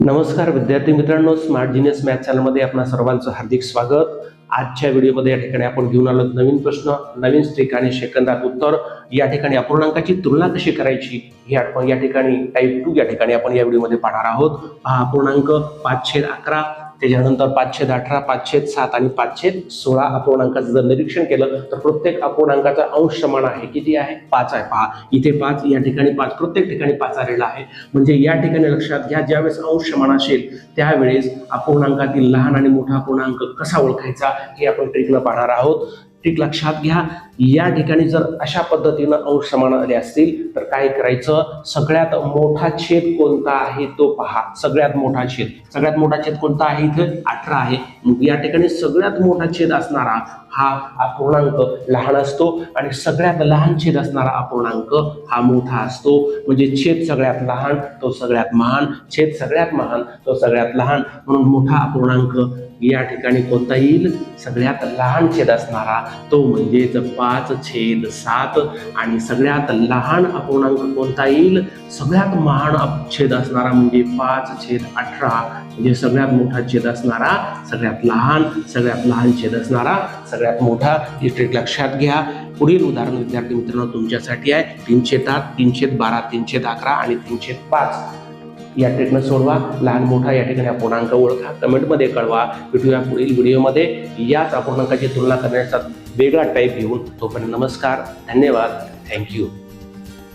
नमस्कार विद्यार्थी मित्रांनो स्मार्ट जिनियस मॅथ चॅनलमध्ये आपणा सर्वांचं हार्दिक स्वागत. आजच्या व्हिडिओमध्ये या ठिकाणी आपण घेऊन आलो नवीन प्रश्न नवीन स्ट्रिक आणि सेकंदात उत्तर. या ठिकाणी अपूर्णांकाची तुलना कशी करायची? हे आपण या ठिकाणी टाईप टू या ठिकाणी आपण या व्हिडिओमध्ये पाहणार आहोत. हा अपूर्णांक पाचशे अकरा त्याच्यानंतर पाचशे अठरा पाचशे सात आणि पाचशे सोळा अपूर्णांकाचं जर निरीक्षण केलं तर प्रत्येक अपूर्णांकाचा अंश समान आहे. किती आहे? पाच आहे. पहा इथे पाच या ठिकाणी पाच प्रत्येक ठिकाणी पाच आलेला आहे. म्हणजे या ठिकाणी लक्षात घ्या ज्यावेळेस अंश समान असेल त्यावेळेस अपूर्णांकातील लहान आणि मोठा अपूर्णांक कसा ओळखायचा हे आपण ट्रिकनं पाहणार आहोत. ठीक लक्षात घ्या. या ठिकाणी जर अशा पद्धतीनं अंश समान आले असतील तर काय करायचं? सगळ्यात मोठा छेद कोणता आहे तो पहा. सगळ्यात मोठा छेद. सगळ्यात मोठा छेद कोणता आहे इथे? अठरा आहे. मग या ठिकाणी सगळ्यात मोठा छेद असणारा हा अपूर्णांक लहान असतो आणि सगळ्यात लहान छेद असणारा अपूर्णांक हा मोठा असतो. म्हणजे छेद सगळ्यात लहान तो सगळ्यात महान. छेद सगळ्यात महान तो सगळ्यात लहान. म्हणून मोठा अपूर्णांक या ठिकाणी कोणता येईल सगळ्यात लहान छेद असणारा तो म्हणजेच पाच छेद सात. आणि सगळ्यात लहान अपूर्णांक कोणता येईल सगळ्यात महान अप- छेद असणारा म्हणजे पाच छेद अठरा. म्हणजे सगळ्यात मोठा छेद असणारा सगळ्यात लहान सगळ्यात लहान छेद असणारा सगळ्यात मोठा ही लक्षात घ्या. पुढील उदाहरण विद्यार्थी मित्रांनो तुमच्यासाठी आहे. तीनशे आठ तीनशे बारा तीनशे अकरा आणि तीनशे पाच. या ट्रिकनं सोडवा. लहान मोठा या ठिकाणी अपूर्णांक ओळखा. कमेंटमध्ये कळवा. भेटूया पुढील व्हिडिओमध्ये याच अपूर्णांकाची तुलना करण्याचा वेगळा टाईप घेऊन. तोपर्यंत नमस्कार. धन्यवाद. थँक्यू